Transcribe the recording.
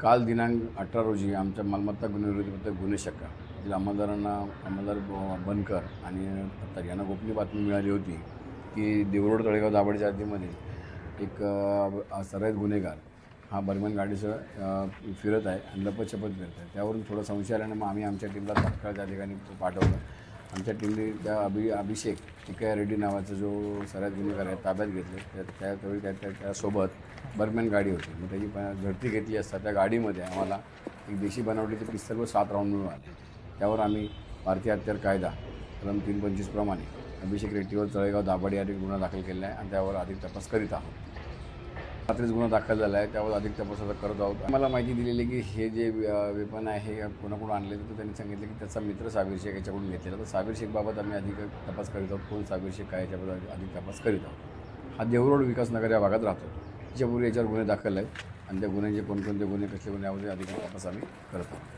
काल दिनांक अठरा रोजी आमच्या मालमत्ता गुन्हेविरोधी पथक गुन्हे शाखा येथील अंमलदारांना अंमलदार ब- बनकर आणि पत्तार यांना गोपनीय बातमी मिळाली होती की देवरोड तळेगाव दाभाडीच्या हद्दीमध्ये एक अ, सराईत गुन्हेगार हा बर्मन गाडीसह फिरत आहे आणि शपथ फिरत आहे. त्यावरून थोडा संशय आल्यानं मग आम्ही आमच्या टीमला तात्काळ त्या ठिकाणी पाठवलं. आमच्या टीमने त्या अभि अभिषेक टिकया रेड्डी नावाचा जो सराईत गुन्हेगार आहे ताब्यात घेतले. त्या त्या त्यावेळी त्या त्या- त्यासोबत बर्मॅन गाडी होती. मग त्याची प- झडती घेतली असता त्या गाडीमध्ये आम्हाला एक देशी बनावटीचे पिस्तल व सात राऊंड मिळून आले. त्यावर आम्ही भारतीय हत्यार कायदा कलम तीन पंचवीसप्रमाणे अभिषेक रेड्डीवर तळेगाव दाभाडी आधी गुन्हा दाखल केला आहे आणि त्यावर अधिक तपास करीत आहोत. रात्रीच गुन्हा दाखल झाला आहे त्यावर अधिक तपास आता करत आहोत. आम्हाला माहिती दिलेली की हे जे वेपन आहे हे कोणाकडून आणले तर त्यांनी सांगितलं की त्याचा मित्र साबीर शेख याच्याकडून घेतलेला तर साबीर शेखबाबत आम्ही अधिक तपास करीत आहोत. कोण साबीर शेख काय याच्याबद्दल अधिक तपास करीत आहोत. हा देवरोड विकासनगर या भागात राहतो. त्याच्यापूर्वी याच्यावर गुन्हे दाखल आहेत. आणि त्या गुन्ह्यांचे कोणकोणते गुन्हे कसले गुन्हे यामध्ये अधिक तपास आम्ही करत आहोत.